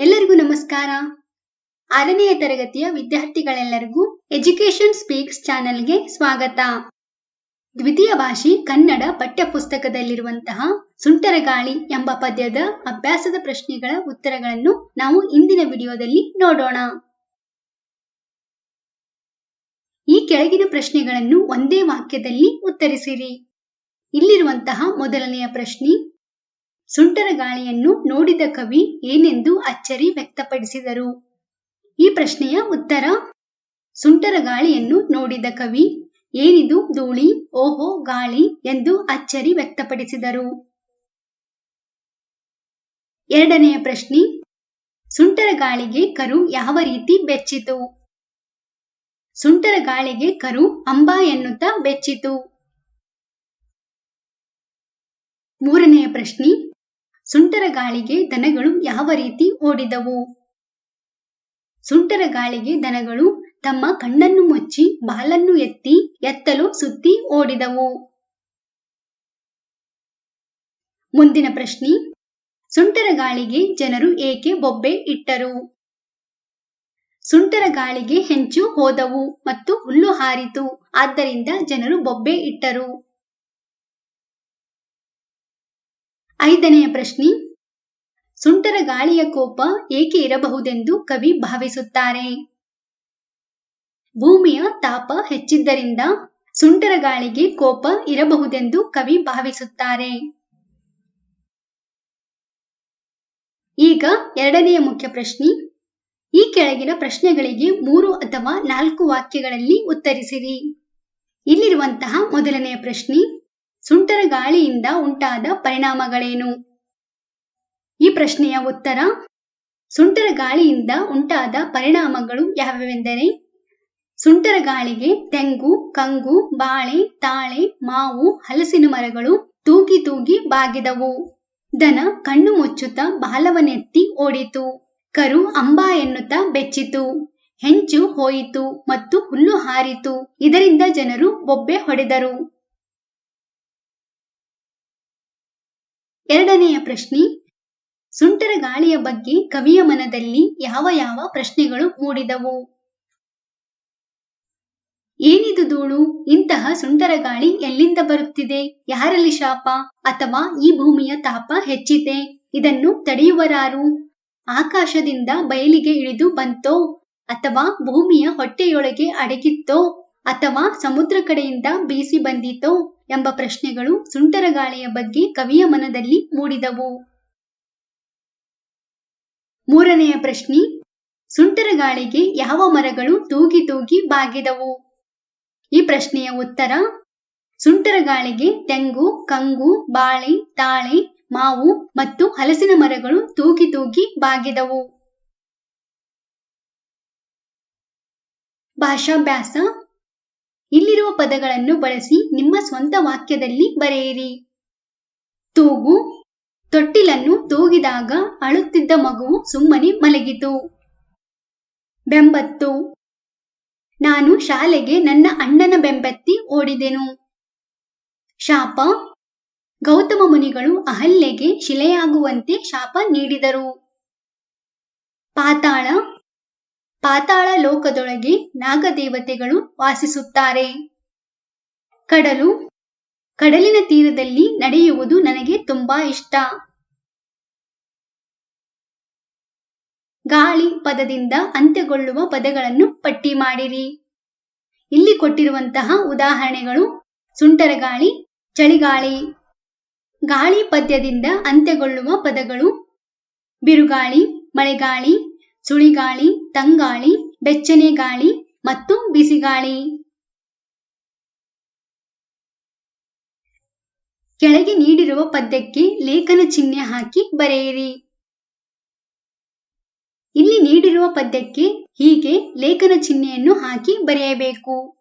ಎಲ್ಲರಿಗೂ ನಮಸ್ಕಾರ. ಆರನೆಯ ತರಗತಿಯ ವಿದ್ಯಾರ್ಥಿಗಳೆಲ್ಲರಿಗೂ ಎಜುಕೇಶನ್ ಸ್ಪೀಕ್ಸ್ ಚಾನೆಲ್ಗೆ ಸ್ವಾಗತ. ದ್ವಿತೀಯ ಭಾಷೆ ಕನ್ನಡ ಪಠ್ಯಪುಸ್ತಕದಲ್ಲಿರುವಂತಹ ಸುಂಟರಗಾಳಿ ಎಂಬ ಪದ್ಯದ ಅಭ್ಯಾಸದ ಪ್ರಶ್ನೆಗಳ ಉತ್ತರಗಳನ್ನು ನಾವು ಇಂದಿನ ವಿಡಿಯೋದಲ್ಲಿ ನೋಡೋಣ. ಈ ಕೆಳಗಿನ ಪ್ರಶ್ನೆಗಳನ್ನು ಒಂದೇ ವಾಕ್ಯದಲ್ಲಿ ಉತ್ತರಿಸಿರಿ. ಇಲ್ಲಿರುವಂತಹ ಮೊದಲನೆಯ ಪ್ರಶ್ನೆ ಸುಂಟರಗಾಳಿಯನ್ನು ನೋಡಿದ ಕವಿ ಏನೆಂದು ಅಚ್ಚರಿ ವ್ಯಕ್ತಪಡಿಸಿದರು. ಈ ಪ್ರಶ್ನೆಯ ಉತ್ತರ ಸುಂಟರಗಾಳಿಯನ್ನು ನೋಡಿದ ಕವಿ ಏನಿದು ಧೂಳಿ, ಓಹೋ, ಗಾಳಿ ಎಂದು ಅಚ್ಚರಿ ವ್ಯಕ್ತಪಡಿಸಿದರು. ಎರಡನೆಯ ಪ್ರಶ್ನೆ, ಸುಂಟರ ಗಾಳಿಗೆ ಕರು ಯಾವ ರೀತಿ ಬೆಚ್ಚಿತು? ಸುಂಟರಗಾಳಿಗೆ ಕರು ಅಂಬಾ ಎನ್ನುತ್ತಾ ಬೆಚ್ಚಿತು. ಮೂರನೆಯ ಪ್ರಶ್ನೆ ಸುಂಟರಗಾಳಿಗೆ ದನಗಳು ಯಾವ ರೀತಿ ಓಡಿದವು? ಸುಂಟರಗಾಳಿಗೆ ದನಗಳು ತಮ್ಮ ಕಣ್ಣನ್ನು ಮುಚ್ಚಿ ಬಾಲನ್ನು ಎತ್ತಿ ಎತ್ತಲು ಸುತ್ತಿ ಓಡಿದವು. ಮುಂದಿನ ಪ್ರಶ್ನೆ. ಸುಂಟರಗಾಳಿಗೆ ಜನರು ಏಕೆ ಬೊಬ್ಬೆ ಇಟ್ಟರು? ಸುಂಟರಗಾಳಿಗೆ ಹೆಂಚು ಹೋದವು ಮತ್ತು ಹುಲ್ಲು ಹಾರಿತು, ಆದ್ದರಿಂದ ಜನರು ಬೊಬ್ಬೆ ಇಟ್ಟರು. ಐದನೆಯ ಪ್ರಶ್ನೆ, ಸುಂಟರ ಗಾಳಿಯ ಕೋಪ ಏಕೆ ಇರಬಹುದೆಂದು ಕವಿ ಭಾವಿಸುತ್ತಾರೆ. ಭೂಮಿಯ ತಾಪ ಹೆಚ್ಚಿದ್ದರಿಂದ ಸುಂಟರ ಗಾಳಿಗೆ ಕೋಪ ಇರಬಹುದೆಂದು ಕವಿ ಭಾವಿಸುತ್ತಾರೆ. ಈಗ ಎರಡನೆಯ ಮುಖ್ಯ ಪ್ರಶ್ನೆ, ಈ ಕೆಳಗಿನ ಪ್ರಶ್ನೆಗಳಿಗೆ ಮೂರು ಅಥವಾ ನಾಲ್ಕು ವಾಕ್ಯಗಳಲ್ಲಿ ಉತ್ತರಿಸಿರಿ. ಇಲ್ಲಿರುವಂತಹ ಮೊದಲನೆಯ ಪ್ರಶ್ನೆ ಸುಂಟರಗಾಳಿಯಿಂದ ಉಂಟಾದ ಪರಿಣಾಮಗಳೇನು? ಈ ಪ್ರಶ್ನೆಯ ಉತ್ತರ, ಸುಂಟರ ಗಾಳಿಯಿಂದ ಉಂಟಾದ ಪರಿಣಾಮಗಳು ಯಾವ್ಯಾವೆಂದರೆ ಸುಂಟರಗಾಳಿಗೆ ತೆಂಗು, ಕಂಗು, ಬಾಳೆ, ತಾಳೆ, ಮಾವು, ಹಲಸಿನ ಮರಗಳು ತೂಗಿ ತೂಗಿ ಬಾಗಿದವು. ದನ ಕಣ್ಣು ಮುಚ್ಚುತ್ತಾ ಬಾಲವನೆತ್ತಿ ಓಡಿತು. ಕರು ಅಂಬಾ ಎನ್ನುತ್ತ ಬೆಚ್ಚಿತು. ಹೆಂಚು ಹೋಯಿತು ಮತ್ತು ಹುಲ್ಲು ಹಾರಿತು. ಇದರಿಂದ ಜನರು ಬೊಬ್ಬೆ ಹೊಡೆದರು. ಎರಡನೆಯ ಪ್ರಶ್ನೆ, ಸುಂಟರ ಗಾಳಿಯ ಬಗ್ಗೆ ಕವಿಯ ಮನದಲ್ಲಿ ಯಾವ ಯಾವ ಪ್ರಶ್ನೆಗಳು ಮೂಡಿದವು? ಏನಿದು ಧೂಳು? ಇಂತಹ ಸುಂಟರಗಾಳಿ ಎಲ್ಲಿಂದ ಬರುತ್ತಿದೆ? ಯಾರಲ್ಲಿ ಶಾಪ? ಅಥವಾ ಈ ಭೂಮಿಯ ತಾಪ ಹೆಚ್ಚಿದೆ? ಇದನ್ನು ತಡೆಯುವರಾರು? ಆಕಾಶದಿಂದ ಬಯಲಿಗೆ ಇಳಿದು ಬಂತೋ? ಅಥವಾ ಭೂಮಿಯ ಹೊಟ್ಟೆಯೊಳಗೆ ಅಡಗಿತ್ತೋ? ಅಥವಾ ಸಮುದ್ರ ಕಡೆಯಿಂದ ಬೀಸಿ ಬಂದಿತೋ ಎಂಬ ಪ್ರಶ್ನೆಗಳು ಸುಂಟರಗಾಳಿಯ ಬಗ್ಗೆ ಕವಿಯ ಮನದಲ್ಲಿ ಮೂಡಿದವು. ಮೂರನೆಯ ಪ್ರಶ್ನೆ ಸುಂಟರಗಾಳಿಗೆ ಯಾವ ಮರಗಳು ತೂಗಿ ತೂಗಿ ಬಾಗಿದವು? ಈ ಪ್ರಶ್ನೆಯ ಉತ್ತರ ಸುಂಟರಗಾಳಿಗೆ ತೆಂಗು, ಕಂಗು, ಬಾಳೆ, ತಾಳೆ, ಮಾವು ಮತ್ತು ಹಲಸಿನ ಮರಗಳು ತೂಗಿ ತೂಗಿ ಬಾಗಿದವು. ಭಾಷಾಭ್ಯಾಸ ಪದಗಳನ್ನು ಬಳಸಿ ನಿಮ್ಮ ಸ್ವಂತ ವಾಕ್ಯದಲ್ಲಿ ಬರೆಯಿರಿ. ತೂಗು. ತೊಟ್ಟಿಲನ್ನು ತೂಗಿದಾಗ ಅಳುತ್ತಿದ್ದ ಮಗುವು ಸುಮ್ಮನೆ ಮಲಗಿತು. ಬೆಂಬತ್ತು. ನಾನು ಶಾಲೆಗೆ ನನ್ನ ಅಣ್ಣನ ಬೆಂಬತ್ತಿ ಓಡಿದೆನು. ಶಾಪ. ಗೌತಮ ಮುನಿಗಳು ಅಹಲ್ಯೆಗೆ ಶಿಲೆಯಾಗುವಂತೆ ಶಾಪ ನೀಡಿದರು. ಪಾತಾಳ. ಪಾತಾಳ ಲೋಕದೊಳಗೆ ನಾಗದೇವತೆಗಳು ವಾಸಿಸುತ್ತಾರೆ. ಕಡಲು, ಕಡಲಿನ ತೀರದಲ್ಲಿ ನಡೆಯುವುದು ನನಗೆ ತುಂಬಾ ಇಷ್ಟ. ಗಾಳಿ ಪದದಿಂದ ಅಂತ್ಯಗೊಳ್ಳುವ ಪದಗಳನ್ನು ಪಟ್ಟಿ ಮಾಡಿರಿ. ಇಲ್ಲಿ ಕೊಟ್ಟಿರುವಂತಹ ಉದಾಹರಣೆಗಳು ಸುಂಟರಗಾಳಿ ಚಳಿಗಾಳಿ. ಗಾಳಿ ಪದ್ಯದಿಂದ ಅಂತ್ಯಗೊಳ್ಳುವ ಪದಗಳು ಬಿರುಗಾಳಿ, ಮಳೆಗಾಳಿ, ಸುಳಿಗಾಳಿ, ತಂಗಾಳಿ ಬೆಚ್ಚನೆ ಗಾಳಿ ಮತ್ತು ಬಿಸಿಗಾಳಿ. ಕೆಳಗೆ ನೀಡಿರುವ ಪದ್ಯಕ್ಕೆ ಲೇಖನ ಚಿಹ್ನೆ ಹಾಕಿ ಬರೆಯಿರಿ. ಇಲ್ಲಿ ನೀಡಿರುವ ಪದ್ಯಕ್ಕೆ ಹೀಗೆ ಲೇಖನ ಚಿಹ್ನೆಯನ್ನು ಹಾಕಿ ಬರೆಯಬೇಕು.